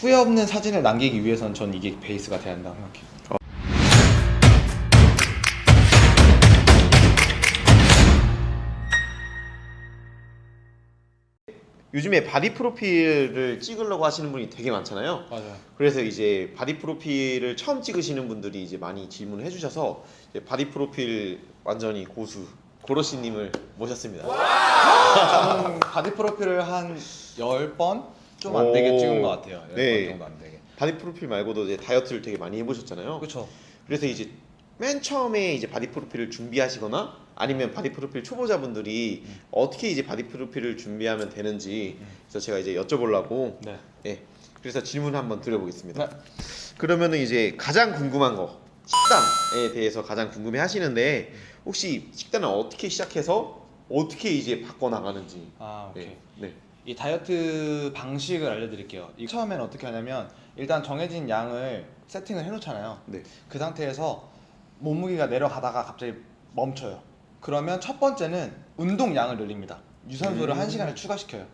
후회 없는 사진을 남기기 위해선 전 이게 베이스가 돼야 한다고 생각해요. 요즘에 바디 프로필을 찍으려고 하시는 분이 되게 많잖아요. 맞아요. 그래서 이제 바디 프로필을 처음 찍으시는 분들이 이제 많이 질문을 해주셔서 이제 바디 프로필 완전히 고수 고로시님을 모셨습니다. 저는 바디 프로필을 한 10번 좀 안 되게 오. 찍은 것 같아요. 10번 네. 정도 안 되게. 바디 프로필 말고도 이제 다이어트를 되게 많이 해보셨잖아요. 그렇죠. 그래서 이제 맨 처음에 이제 바디 프로필을 준비하시거나 아니면 바디 프로필 초보자분들이 음. 어떻게 이제 바디 프로필을 준비하면 되는지 그래서 제가 이제 여쭤보려고 네. 예 그래서 질문 한번 드려보겠습니다. 네. 그러면은 이제 가장 궁금한 거 식단에 대해서 가장 궁금해 하시는데 혹시 식단을 어떻게 시작해서 어떻게 이제 바꿔 나가는지 아 오케이. 네, 네. 이 다이어트 방식을 알려드릴게요. 이 처음에는 어떻게 하냐면 일단 정해진 양을 세팅을 해놓잖아요. 네. 그 상태에서 몸무게가 내려가다가 갑자기 멈춰요. 그러면 첫 번째는 운동량을 늘립니다. 유산소를 음. 한 시간을 추가시켜요.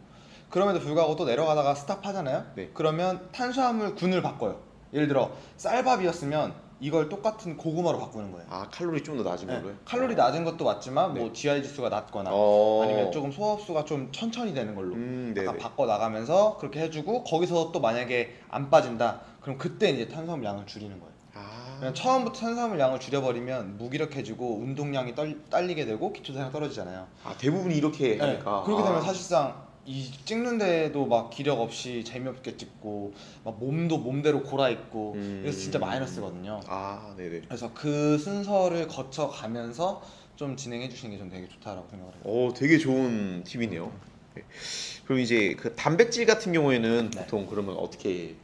그럼에도 불구하고 또 내려가다가 스탑하잖아요. 네. 그러면 탄수화물 균을 바꿔요. 예를 들어 쌀밥이었으면 이걸 똑같은 고구마로 바꾸는 거예요. 아 칼로리 좀 더 낮은 네. 걸로요? 칼로리 낮은 것도 맞지만 네. 뭐 GI 지수가 낮거나 어. 아니면 조금 소화 흡수가 좀 천천히 되는 걸로 음, 네네. 약간 바꿔 나가면서 그렇게 해주고 거기서 또 만약에 안 빠진다 그럼 그때 이제 탄수화물 양을 줄이는 거예요. 아. 그냥 처음부터 탄수화물 양을 줄여버리면 무기력해지고 운동량이 떨, 딸리게 되고 기초 대사량 떨어지잖아요. 아 대부분이 이렇게 네, 하니까 그렇게 되면 아. 사실상 이 찍는데도 막 기력 없이 재미없게 찍고 막 몸도 몸대로 골아 있고 음. 그래서 진짜 마이너스거든요. 아 네네 그래서 그 순서를 거쳐 가면서 좀 진행해 주시는 게전 되게 좋다라고 생각을 해요. 오 되게 좋은 팁이네요. 네. 그럼 이제 그 단백질 같은 경우에는 네. 보통 그러면 어떻게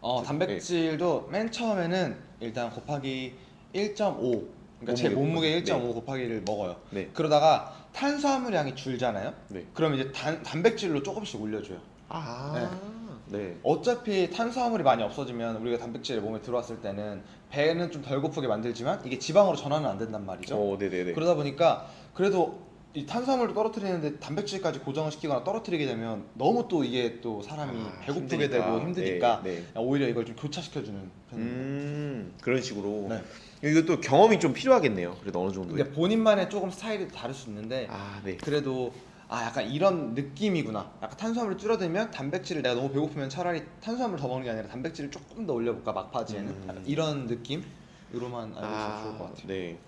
어, 네. 단백질도 맨 처음에는 일단 곱하기 1.5 그러니까 제 몸무게 몸무게 곱하기, 1.5 곱하기를 먹어요. 네. 그러다가 탄수화물량이 줄잖아요. 네. 그럼 이제 단, 단백질로 조금씩 올려줘요. 아 네. 어차피 탄수화물이 많이 없어지면 우리가 단백질이 몸에 들어왔을 때는 배는 좀 덜 고프게 만들지만 이게 지방으로 전환은 안 된단 말이죠. 어 네네네. 그러다 보니까 그래도 이 탄수화물을 떨어뜨리는데 단백질까지 고정을 시키거나 떨어뜨리게 되면 너무 또 이게 또 사람이 아, 배고프게 힘드니까. 되고 힘드니까 네, 네. 오히려 이걸 좀 교차시켜주는 편입니다. 음 그런 식으로. 네. 이것도 경험이 좀 필요하겠네요. 그래도 어느 정도. 근데 본인만의 조금 스타일이 다를 수 있는데 아 네. 그래도 아 약간 이런 느낌이구나. 약간 탄수화물을 줄어들면 단백질을 내가 너무 배고프면 차라리 탄수화물 더 먹는 게 아니라 단백질을 조금 더 올려볼까 막바지에는 음. 약간 이런 느낌으로만 알고 있으면 좋을 것 같아요. 네.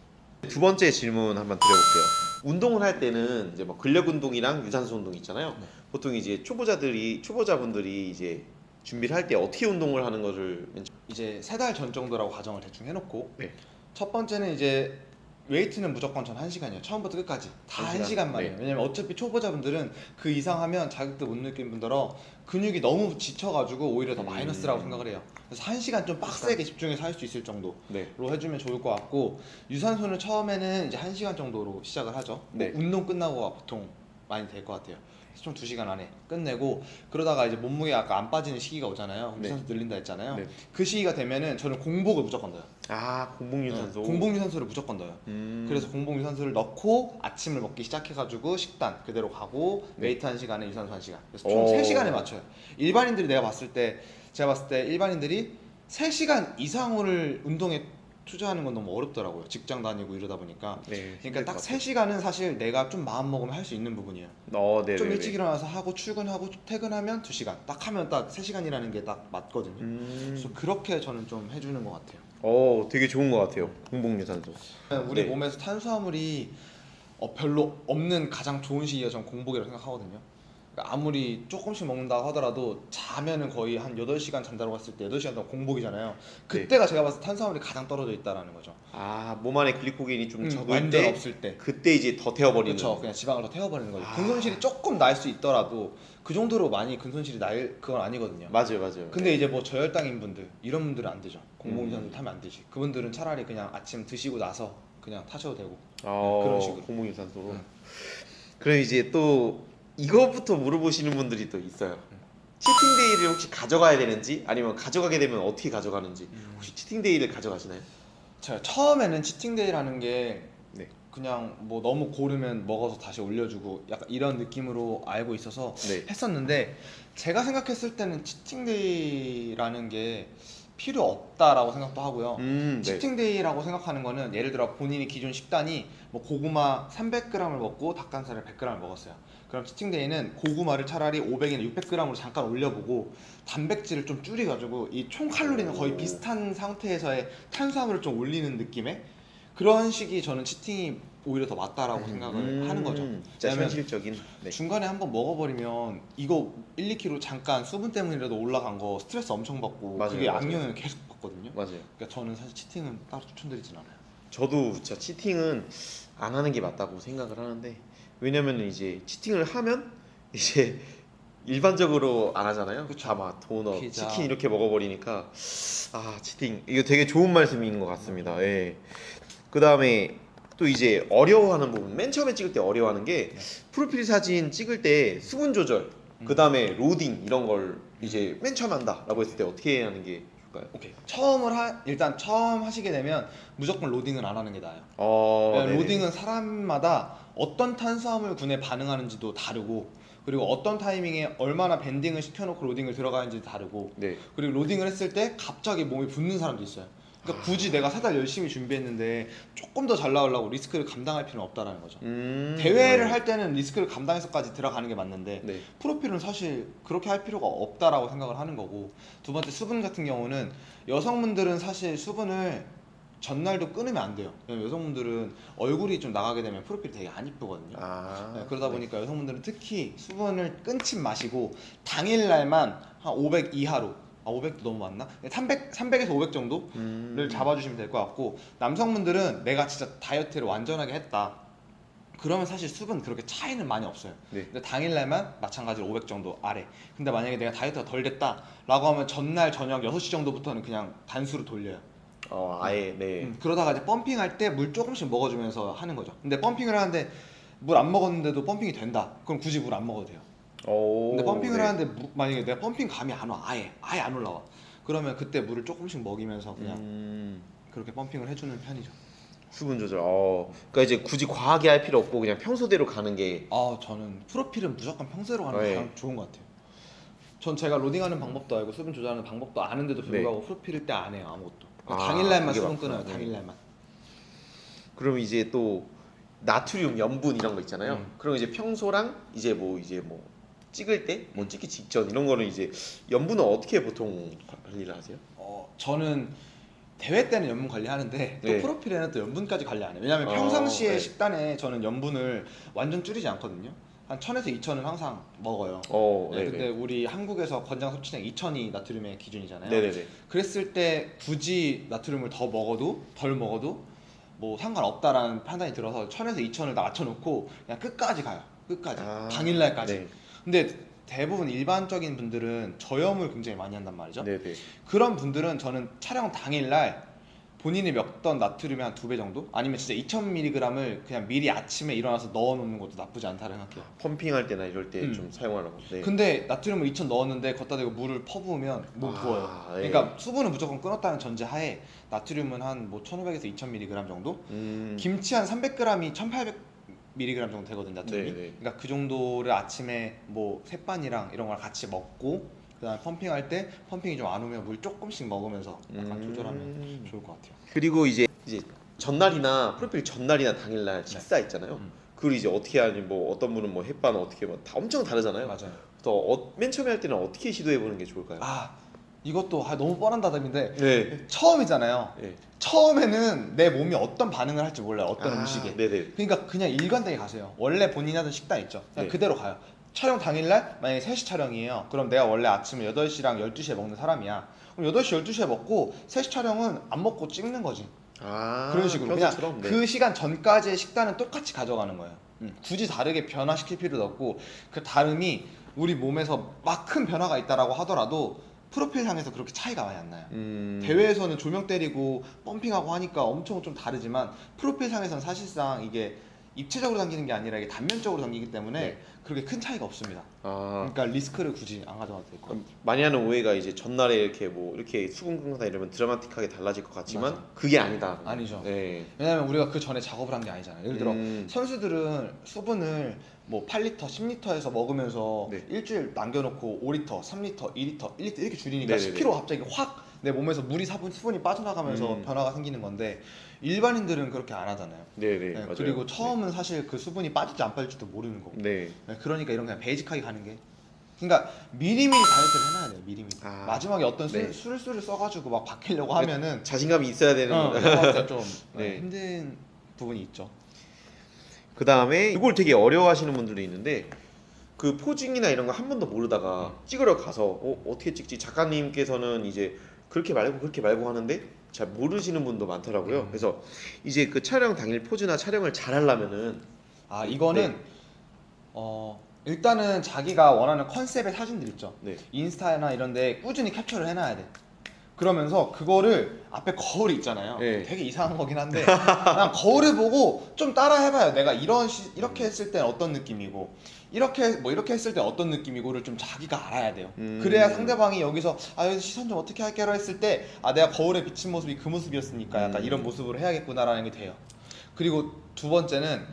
두 번째 질문 한번 드려볼게요. 운동을 할 때는 이제 뭐 근력 운동이랑 유산소 운동 있잖아요. 네. 보통 이제 초보자들이 초보자분들이 이제 준비를 할 때 어떻게 운동을 하는 것을 맨 이제 세 달 전 정도라고 가정을 대충 해놓고 네. 첫 번째는 이제 웨이트는 무조건 전 1시간이에요. 처음부터 끝까지 다 한 1시간, 시간? 만이에요. 네. 왜냐면 어차피 초보자분들은 그 이상 하면 자극도 못 느낀 분들어 근육이 너무 지쳐가지고 오히려 더 음. 마이너스라고 생각을 해요. 그래서 1시간 좀 빡세게 집중해서 할 수 있을 정도 네. 로 해주면 좋을 것 같고 유산소는 처음에는 이제 1시간 정도로 시작을 하죠 네. 뭐 운동 끝나고 보통 많이 될 것 같아요 총 2시간 안에 끝내고 그러다가 이제 몸무게 아까 안 빠지는 시기가 오잖아요 그럼 네. 유산소 늘린다 했잖아요 네. 그 시기가 되면은 저는 공복을 무조건 넣어요 아 공복 유산소. 네, 공복 유산소를 무조건 넣어요 음. 그래서 공복 유산소를 넣고 아침을 먹기 시작해가지고 식단 그대로 가고 네. 웨이트 한 시간에 유산소 한 시간 그래서 총 오. 3시간에 맞춰요 일반인들이 내가 봤을 때 제가 봤을 때 일반인들이 3시간 이상을 운동에 투자하는 건 너무 어렵더라고요 직장 다니고 이러다 보니까 네. 그러니까 딱 3시간은 사실 내가 좀 마음 먹으면 할 수 있는 부분이에요 어, 네. 좀 일찍 일어나서 하고 출근하고 퇴근하면 2시간 딱 하면 딱 3시간이라는 게 딱 맞거든요 음. 그래서 그렇게 저는 좀 해주는 것 같아요 어, 되게 좋은 것 같아요. 공복 유산소. 우리 네. 몸에서 탄수화물이 어, 별로 없는 가장 좋은 시기가 전 공복이라고 생각하거든요. 그러니까 아무리 조금씩 먹는다고 하더라도 자면은 거의 한 8시간 잔다고 했을 때 8시간 동안 공복이잖아요. 그때가 제가 봤을 때 탄수화물이 가장 떨어져 있다라는 거죠. 아, 몸 안에 글리코겐이 좀 음, 적을 완전 때 없을 때. 그때 이제 더 태워버리는. 그렇죠. 그냥 지방을 더 태워버리는 거죠. 아. 근손실이 조금 날 수 있더라도 그 정도로 많이 근손실이 날 그건 아니거든요. 맞아요, 맞아요. 근데 이제 뭐 저혈당인 분들 이런 분들은 안 되죠. 공복 음. 타면 안 되지. 그분들은 차라리 그냥 아침 드시고 나서 그냥 타셔도 되고. 어, 그런 식으로. 공복 유산소로. 음. 그럼 이제 또 이거부터 물어보시는 분들이 또 있어요. 치팅데이를 혹시 가져가야 되는지 아니면 가져가게 되면 어떻게 가져가는지 혹시 치팅데이를 가져가시나요? 제가 처음에는 치팅데이라는 게 네. 그냥 뭐 너무 고르면 먹어서 다시 올려주고 약간 이런 느낌으로 알고 있어서 네. 했었는데 제가 생각했을 때는 치팅데이라는 게 필요 없다라고 생각도 하고요. 음, 네. 치팅데이라고 생각하는 거는 예를 들어 본인이 기존 식단이 뭐 고구마 300g을 먹고 닭가슴살을 100g을 먹었어요. 그럼 치팅데이는 고구마를 차라리 500이나 600g으로 잠깐 올려보고 단백질을 좀 줄여가지고 이 총 칼로리는 거의 오. 비슷한 상태에서의 탄수화물을 좀 올리는 느낌의 그런 식이 저는 치팅이 오히려 더 맞다라고 생각을 음, 하는 거죠. 진짜 왜냐면 현실적인. 네. 중간에 한번 먹어버리면 이거 1, 2kg 잠깐 수분 때문이라도 올라간 거 스트레스 엄청 받고 맞아요, 그게 맞아요. 악영향을 계속 받거든요. 맞아요. 그러니까 저는 사실 치팅은 따로 추천드리진 않아요. 저도 진짜 치팅은 안 하는 게 맞다고 생각을 하는데 왜냐면 이제 치팅을 하면 이제 일반적으로 안 하잖아요. 그쵸. 다막 도넛, 피자. 치킨 이렇게 먹어버리니까 아 치팅 이거 되게 좋은 말씀인 것 같습니다. 예. 그 다음에 또 이제 어려워하는 부분 맨 처음에 찍을 때 어려워하는 게 네. 프로필 사진 찍을 때 수분 조절 음. 그 다음에 로딩 이런 걸 이제 맨 처음 한다라고 했을 때 어떻게 하는 게 좋을까요? 오케이. 처음을 하 일단 처음 하시게 되면 무조건 로딩은 안 하는 게 나아요. 어, 왜냐면 네네. 로딩은 사람마다 어떤 탄수화물 군에 반응하는지도 다르고 그리고 어떤 타이밍에 얼마나 밴딩을 시켜놓고 로딩을 들어가는지 다르고 네. 그리고 로딩을 했을 때 갑자기 몸이 붓는 사람도 있어요. 그러니까 굳이 내가 세달 열심히 준비했는데 조금 더 잘 나오려고 리스크를 감당할 필요는 없다라는 거죠. 음, 대회를 네. 할 때는 리스크를 감당해서까지 들어가는 게 맞는데 네. 프로필은 사실 그렇게 할 필요가 없다라고 생각을 하는 거고 두 번째 수분 같은 경우는 여성분들은 사실 수분을 전날도 끊으면 안 돼요. 왜냐면 여성분들은 얼굴이 좀 나가게 되면 프로필이 되게 안 이쁘거든요. 아 네, 그러다 네. 보니까 여성분들은 특히 수분을 끊지 마시고 당일 날만 한 500 이하로 아 500도 너무 많나? 300 300에서 500 정도를 음. 잡아주시면 될 것 같고 남성분들은 내가 진짜 다이어트를 완전하게 했다. 그러면 사실 수분 그렇게 차이는 많이 없어요. 네. 근데 당일날만 마찬가지로 500 정도 아래. 근데 만약에 내가 다이어트가 덜 됐다라고 하면 전날 저녁 6시 정도부터는 그냥 단수로 돌려요. 어 아예 네. 음, 그러다가 이제 펌핑할 때 물 조금씩 먹어주면서 하는 거죠. 근데 펌핑을 하는데 물 안 먹었는데도 펌핑이 된다. 그럼 굳이 물 안 먹어도 돼요. 오, 근데 펌핑을 네. 하는데 무- 만약에 내가 펌핑 감이 안 와, 아예 아예 안 올라와. 그러면 그때 물을 조금씩 먹이면서 그냥 음, 그렇게 펌핑을 해주는 편이죠. 수분 조절. 어, 그러니까 이제 굳이 과하게 할 필요 없고 그냥 평소대로 가는 게 아 저는 프로필은 무조건 평소대로 가는 게 네. 가장 좋은 것 같아요. 전 제가 로딩하는 방법도 알고 수분 조절하는 방법도 아는데도 불구하고 프로필일 때 안 해요 아무것도. 아, 당일날만 그게 수분 맞구나. 끊어요. 네. 당일날만. 그럼 이제 또 나트륨 염분 이런 거 있잖아요. 음. 그럼 이제 평소랑 이제 뭐 이제 뭐 찍을 때, 뭐 찍기 직전 이런 거는 이제 염분은 어떻게 보통 관리를 하세요? 어 저는 대회 때는 염분 관리하는데 또 네. 프로필에는 또 염분까지 관리 안 해요. 왜냐면 어, 평상시에 네. 식단에 저는 염분을 완전 줄이지 않거든요. 한 1000에서 2000은 항상 먹어요. 어, 네, 네, 근데 네. 우리 한국에서 권장 섭취량 2000이 나트륨의 기준이잖아요. 네네네. 그랬을 때 굳이 나트륨을 더 먹어도 덜 먹어도 뭐 상관없다라는 판단이 들어서 1000에서 2000을 다 맞춰놓고 그냥 끝까지 가요. 끝까지 아, 당일날까지. 네. 근데 대부분 일반적인 분들은 저염을 굉장히 많이 한단 말이죠. 네네. 그런 분들은 저는 촬영 당일날 본인이 먹던 나트륨의 한두 배 정도? 아니면 진짜 2000mg을 그냥 미리 아침에 일어나서 넣어 놓는 것도 나쁘지 않다고 생각해요. 펌핑할 때나 이럴 때 음. 좀 사용하라고. 네. 근데 나트륨을 2000 넣었는데 걷다 대고 물을 퍼부으면 목 아, 부어요. 네. 그러니까 수분은 무조건 끊었다는 전제하에 나트륨은 한 뭐 1500에서 2000mg 정도? 음, 김치 한 300g이 1800mg 정도 되거든요, 나트륨이. 네, 네. 그러니까 그 정도를 아침에 뭐 새반이랑 이런 걸 같이 먹고 그다음에 펌핑할 때 펌핑이 좀 안 오면 물 조금씩 먹으면서 약간 음. 조절하면 좋을 것 같아요. 그리고 이제 이제 전날이나 프로필 전날이나 당일날 식사 있잖아요. 음. 그걸 이제 어떻게 하니 뭐 어떤 분은 뭐 햇반 어떻게 뭐다 엄청 다르잖아요. 맞아요. 또 어, 맨 처음에 할 때는 어떻게 시도해 보는 게 좋을까요? 아 이것도 아, 너무 뻔한 다짐인데 네. 처음이잖아요. 네. 처음에는 내 몸이 어떤 반응을 할지 몰라요. 어떤 아, 음식에. 네네. 그러니까 그냥 일관되게 가세요. 원래 본인이 하던 식단 있죠. 그냥 네. 그대로 가요. 촬영 당일날 만약에 3시 촬영이에요. 그럼 내가 원래 아침에 8시랑 12시에 먹는 사람이야. 그럼 8시, 12시에 먹고 3시 촬영은 안 먹고 찍는 거지. 아 그런 식으로 평소처럼? 그냥 그 시간 전까지의 식단은 똑같이 가져가는 거예요. 음, 굳이 다르게 변화시킬 필요도 없고 그 다름이 우리 몸에서 막 큰 변화가 있다라고 하더라도 프로필상에서 그렇게 차이가 많이 안 나요. 음... 대회에서는 조명 때리고 펌핑하고 하니까 엄청 좀 다르지만 프로필상에서는 사실상 이게 입체적으로 당기는 게 아니라 이게 단면적으로 당기기 때문에 네. 그렇게 큰 차이가 없습니다. 아 그러니까 리스크를 굳이 안 가져가도 될 것 같아요. 많이 하는 오해가 이제 전날에 이렇게 뭐 이렇게 수분 끈거나 이러면 드라마틱하게 달라질 것 같지만 맞아. 그게 아니다. 아니죠. 네. 왜냐면 우리가 그 전에 작업을 한 게 아니잖아요. 예를 들어 음, 선수들은 수분을 뭐 8리터, 10리터에서 먹으면서 네. 일주일 남겨놓고 5리터, 3리터, 2리터, 1리터 이렇게 줄이니까 네네네. 10kg 갑자기 확 내 몸에서 물이 사분 수분이 빠져나가면서 음. 변화가 생기는 건데 일반인들은 그렇게 안 하잖아요. 네네. 네, 맞아요. 그리고 처음은 사실 그 수분이 빠질지 안 빠질지도 모르는 거고. 네. 네, 그러니까 이런 그냥 베이직하게 가는 게. 그러니까 미리미리 다이어트를 해놔야 돼요. 미리미리. 아, 마지막에 어떤 술, 네. 술술을 써가지고 막 바뀌려고 하면은 자신감이 있어야 되는 어, 네. 네, 힘든 부분이 있죠. 그 다음에 이걸 되게 어려워하시는 분들도 있는데 그 포징이나 이런 거 한 번도 모르다가 음. 찍으러 가서 어, 어떻게 찍지 작가님께서는 이제 그렇게 말고 그렇게 말고 하는데 잘 모르시는 분도 많더라고요. 음. 그래서 이제 그 촬영 당일 포즈나 촬영을 잘 하려면은 아 이거는 네. 어 일단은 자기가 원하는 컨셉의 사진들 있죠. 네. 인스타나 이런데 꾸준히 캡처를 해놔야 돼. 그러면서 그거를 앞에 거울이 있잖아요. 네. 되게 이상한 거긴 한데 그냥 거울을 보고 좀 따라 해봐요. 내가 이런 시, 이렇게 했을 땐 어떤 느낌이고 이렇게 뭐 이렇게 했을 때 어떤 느낌이고를 좀 자기가 알아야 돼요. 음. 그래야 상대방이 여기서 아 여기서 시선 좀 어떻게 할게요 했을 때 아 내가 거울에 비친 모습이 그 모습이었으니까 약간 음. 이런 모습으로 해야겠구나라는 게 돼요. 그리고 두 번째는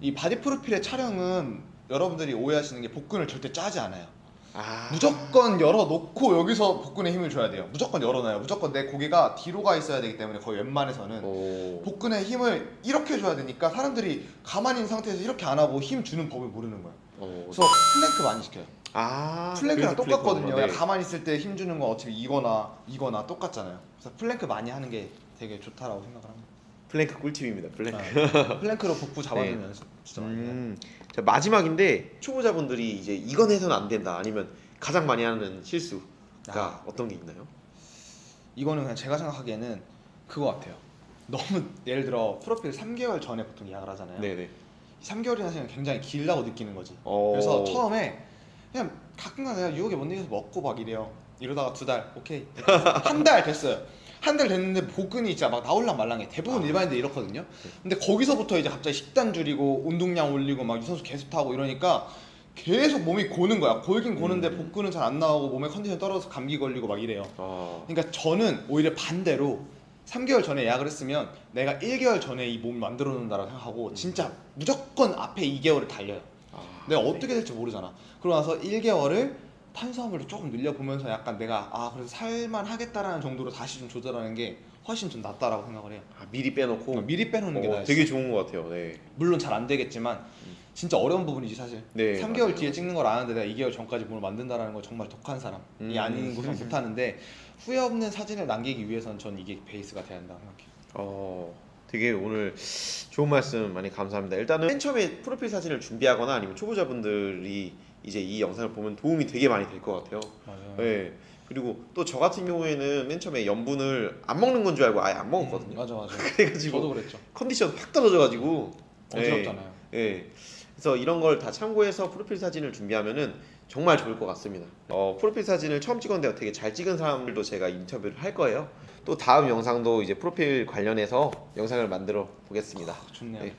이 바디 프로필의 촬영은 여러분들이 오해하시는 게 복근을 절대 짜지 않아요. 아 무조건 열어놓고 여기서 복근에 힘을 줘야 돼요. 무조건 열어놔요. 무조건 내 고개가 뒤로 가 있어야 되기 때문에 거의 웬만해서는 오. 복근에 힘을 이렇게 줘야 되니까 사람들이 가만히 있는 상태에서 이렇게 안 하고 힘 주는 법을 모르는 거예요. 어. 그래서 플랭크 많이 시켜요. 아 플랭크랑 그래서 똑같거든요. 플랭크구나. 그냥 가만히 있을 때 힘 주는 건 어차피 이거나 이거나 똑같잖아요. 그래서 플랭크 많이 하는 게 되게 좋다라고 생각을 합니다. 플랭크 꿀팁입니다. 플랭크. 아, 플랭크로 복부 잡아주는 네. 연습 진짜 많이 해요. 음, 자 마지막인데 초보자분들이 이제 이건 해서는 안 된다 아니면 가장 많이 하는 실수가 아. 어떤 게 있나요? 이거는 그냥 제가 생각하기에는 그거 같아요. 너무 예를 들어 프로필 3개월 전에 보통 예약을 하잖아요. 네네. 3개월이나 시간 굉장히 길다고 느끼는 거지. 어. 그래서 처음에 그냥 가끔가다 내가 유혹에 못 이겨서 먹고 막 이래요. 이러다가 두 달, 오케이. 한 달 됐어요. 한 달 됐는데 복근이 진짜 막 나올랑 말랑해. 대부분 아. 일반인들 이렇거든요. 근데 거기서부터 이제 갑자기 식단 줄이고 운동량 올리고 막 유산소 계속 타고 이러니까 계속 몸이 고는 거야. 고이긴 고는데 음. 복근은 잘 안 나오고 몸에 컨디션 떨어져서 감기 걸리고 막 이래요. 아, 그러니까 저는 오히려 반대로 3개월 전에 예약을 했으면 내가 1개월 전에 이 몸을 만들어 놓는다라고 생각하고 진짜 무조건 앞에 2개월을 달려요. 아, 내가 어떻게 될지 모르잖아. 그러고 나서 1개월을 탄수화물을 조금 늘려보면서 약간 내가 아 그래서 살만 하겠다라는 정도로 다시 좀 조절하는 게 훨씬 좀 낫다라고 생각을 해요. 아, 미리 빼놓고 미리 빼놓는 게 어, 나아요. 되게 좋은 것 같아요. 네. 물론 잘 안 되겠지만 진짜 어려운 부분이지 사실. 네, 3개월 맞아요. 뒤에 찍는 걸 아는데 내가 2개월 전까지 몸을 만든다라는 건 정말 독한 사람이 음. 아닌 곳은 못하는데 후회 없는 사진을 남기기 위해서는 전 이게 베이스가 돼야 한다고 생각해요. 어, 되게 오늘 좋은 말씀 많이 감사합니다. 일단은 맨 처음에 프로필 사진을 준비하거나 아니면 초보자분들이 이제 이 영상을 보면 도움이 되게 많이 될 것 같아요. 맞아요. 네. 그리고 또 저 같은 경우에는 맨 처음에 염분을 안 먹는 건 줄 알고 아예 안 먹었거든요. 맞아 맞아. 그래가지고 저도 그랬죠. 컨디션 확 떨어져가지고 어지럽잖아요. 예. 그래서 이런 걸 다 참고해서 프로필 사진을 준비하면은 정말 좋을 것 같습니다. 어, 프로필 사진을 처음 찍었는데 되게 잘 찍은 사람들도 제가 인터뷰를 할 거예요. 또 다음 영상도 이제 프로필 관련해서 영상을 만들어 보겠습니다. 아, 좋네요. 네.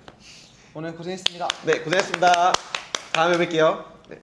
오늘 고생했습니다. 네, 고생했습니다. 다음에 뵐게요. 네.